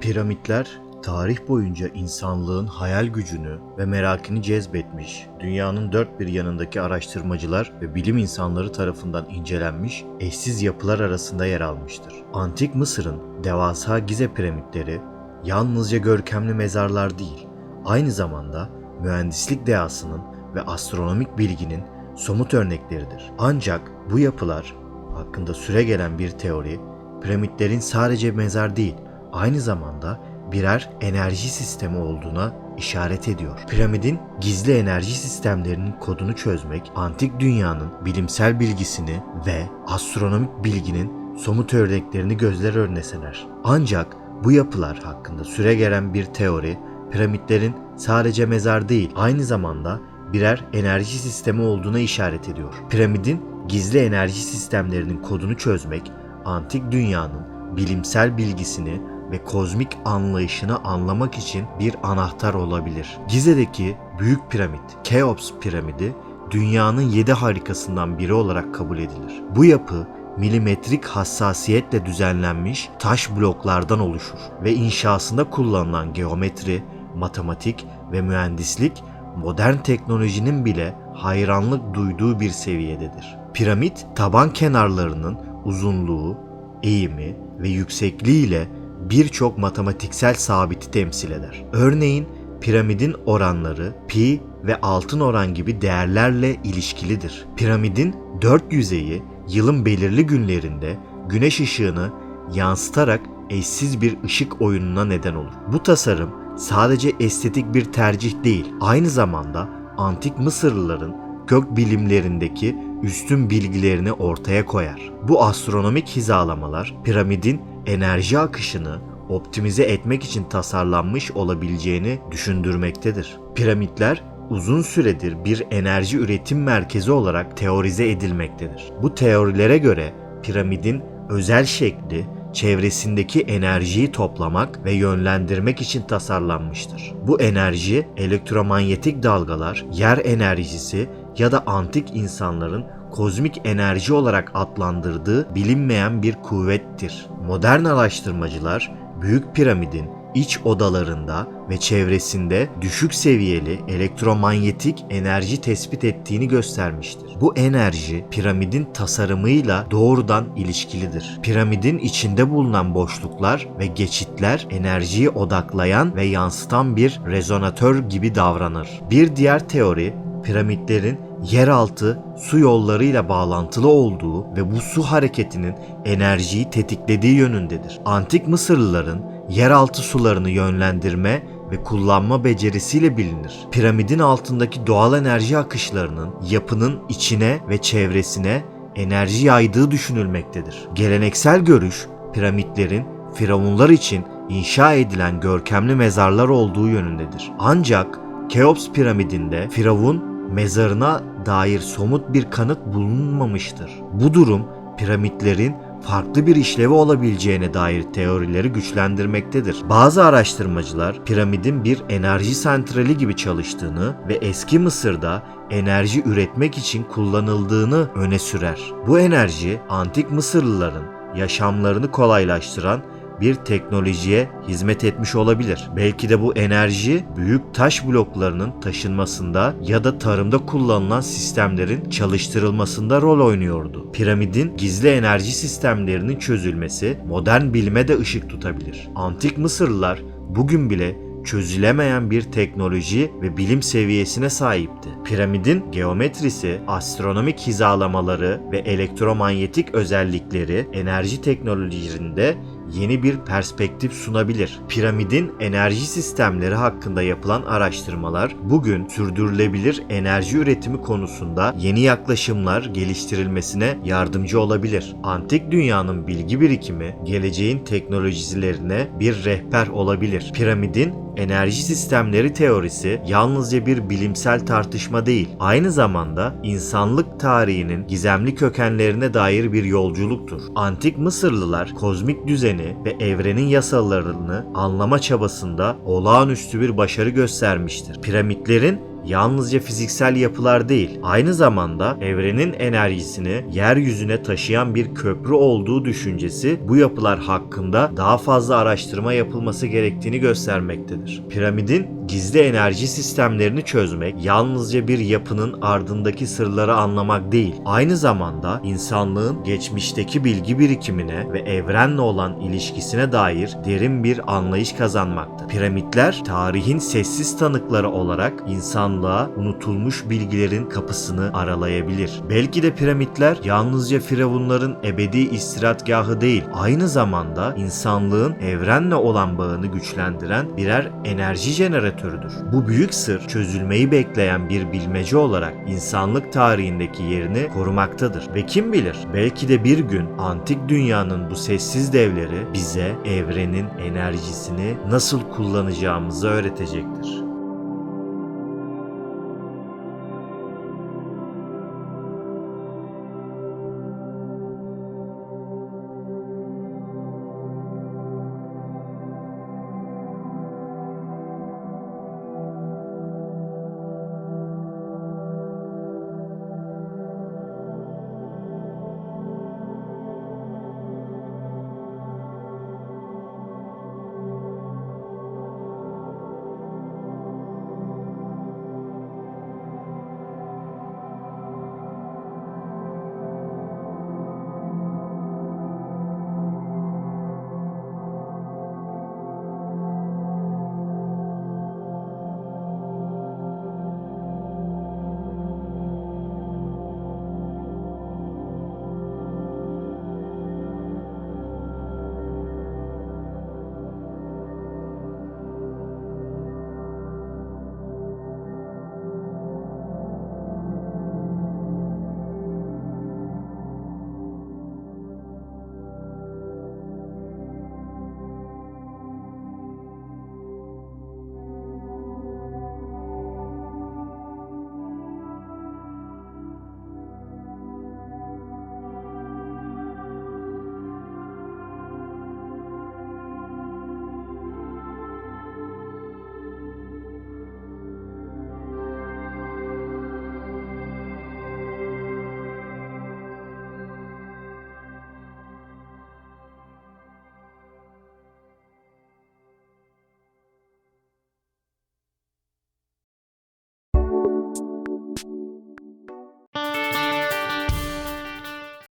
Piramitler tarih boyunca insanlığın hayal gücünü ve merakını cezbetmiş, dünyanın dört bir yanındaki araştırmacılar ve bilim insanları tarafından incelenmiş eşsiz yapılar arasında yer almıştır. Antik Mısır'ın devasa Gize piramitleri yalnızca görkemli mezarlar değil, aynı zamanda mühendislik dehasının ve astronomik bilginin somut örnekleridir. Ancak bu yapılar hakkında süre gelen bir teori, piramitlerin sadece mezar değil, aynı zamanda birer enerji sistemi olduğuna işaret ediyor. Piramidin gizli enerji sistemlerinin kodunu çözmek, antik dünyanın bilimsel bilgisini ve astronomik bilginin somut örneklerini gözler önüne serer. Ancak bu yapılar hakkında süre gelen bir teori, piramitlerin sadece mezar değil, aynı zamanda birer enerji sistemi olduğuna işaret ediyor. Piramidin gizli enerji sistemlerinin kodunu çözmek, antik dünyanın bilimsel bilgisini ve kozmik anlayışını anlamak için bir anahtar olabilir. Gize'deki Büyük Piramit, Keops piramidi dünyanın yedi harikasından biri olarak kabul edilir. Bu yapı milimetrik hassasiyetle düzenlenmiş taş bloklardan oluşur ve inşasında kullanılan geometri, matematik ve mühendislik modern teknolojinin bile hayranlık duyduğu bir seviyededir. Piramit taban kenarlarının uzunluğu, eğimi ve yüksekliği ile birçok matematiksel sabiti temsil eder. Örneğin piramidin oranları pi ve altın oran gibi değerlerle ilişkilidir. Piramidin dört yüzeyi yılın belirli günlerinde güneş ışığını yansıtarak eşsiz bir ışık oyununa neden olur. Bu tasarım sadece estetik bir tercih değil, aynı zamanda antik Mısırlıların gök bilimlerindeki üstün bilgilerini ortaya koyar. Bu astronomik hizalamalar piramidin enerji akışını optimize etmek için tasarlanmış olabileceğini düşündürmektedir. Piramitler uzun süredir bir enerji üretim merkezi olarak teorize edilmektedir. Bu teorilere göre piramidin özel şekli çevresindeki enerjiyi toplamak ve yönlendirmek için tasarlanmıştır. Bu enerji elektromanyetik dalgalar, yer enerjisi ya da antik insanların kozmik enerji olarak adlandırdığı bilinmeyen bir kuvvettir. Modern araştırmacılar Büyük Piramidin iç odalarında ve çevresinde düşük seviyeli elektromanyetik enerji tespit ettiğini göstermiştir. Bu enerji piramidin tasarımıyla doğrudan ilişkilidir. Piramidin içinde bulunan boşluklar ve geçitler enerjiyi odaklayan ve yansıtan bir rezonatör gibi davranır. Bir diğer teori piramitlerin yeraltı su yollarıyla bağlantılı olduğu ve bu su hareketinin enerjiyi tetiklediği yönündedir. Antik Mısırlıların yeraltı sularını yönlendirme ve kullanma becerisiyle bilinir. Piramidin altındaki doğal enerji akışlarının yapının içine ve çevresine enerji yaydığı düşünülmektedir. Geleneksel görüş piramitlerin firavunlar için inşa edilen görkemli mezarlar olduğu yönündedir. Ancak Keops piramidinde firavun mezarına dair somut bir kanıt bulunmamıştır. Bu durum piramitlerin farklı bir işlevi olabileceğine dair teorileri güçlendirmektedir. Bazı araştırmacılar piramidin bir enerji santrali gibi çalıştığını ve eski Mısır'da enerji üretmek için kullanıldığını öne sürer. Bu enerji antik Mısırlıların yaşamlarını kolaylaştıran bir teknolojiye hizmet etmiş olabilir. Belki de bu enerji büyük taş bloklarının taşınmasında ya da tarımda kullanılan sistemlerin çalıştırılmasında rol oynuyordu. Piramidin gizli enerji sistemlerinin çözülmesi modern bilime de ışık tutabilir. Antik Mısırlılar bugün bile çözülemeyen bir teknoloji ve bilim seviyesine sahipti. Piramidin geometrisi, astronomik hizalamaları ve elektromanyetik özellikleri enerji teknolojilerinde yeni bir perspektif sunabilir. Piramidin enerji sistemleri hakkında yapılan araştırmalar bugün sürdürülebilir enerji üretimi konusunda yeni yaklaşımlar geliştirilmesine yardımcı olabilir. Antik dünyanın bilgi birikimi geleceğin teknolojilerine bir rehber olabilir. Piramidin enerji sistemleri teorisi yalnızca bir bilimsel tartışma değil, aynı zamanda insanlık tarihinin gizemli kökenlerine dair bir yolculuktur. Antik Mısırlılar kozmik düzeni ve evrenin yasalarını anlama çabasında olağanüstü bir başarı göstermiştir. Piramitlerin yalnızca fiziksel yapılar değil, aynı zamanda evrenin enerjisini yeryüzüne taşıyan bir köprü olduğu düşüncesi bu yapılar hakkında daha fazla araştırma yapılması gerektiğini göstermektedir. Piramidin gizli enerji sistemlerini çözmek yalnızca bir yapının ardındaki sırları anlamak değil, aynı zamanda insanlığın geçmişteki bilgi birikimine ve evrenle olan ilişkisine dair derin bir anlayış kazanmakta. Piramitler tarihin sessiz tanıkları olarak insanlığa unutulmuş bilgilerin kapısını aralayabilir. Belki de piramitler yalnızca firavunların ebedi istirahatgahı değil, aynı zamanda insanlığın evrenle olan bağını güçlendiren birer enerji jeneratörüdür. Bu büyük sır çözülmeyi bekleyen bir bilmece olarak insanlık tarihindeki yerini korumaktadır. Ve kim bilir belki de bir gün antik dünyanın bu sessiz devleri bize evrenin enerjisini nasıl kullanacağımızı öğretecektir.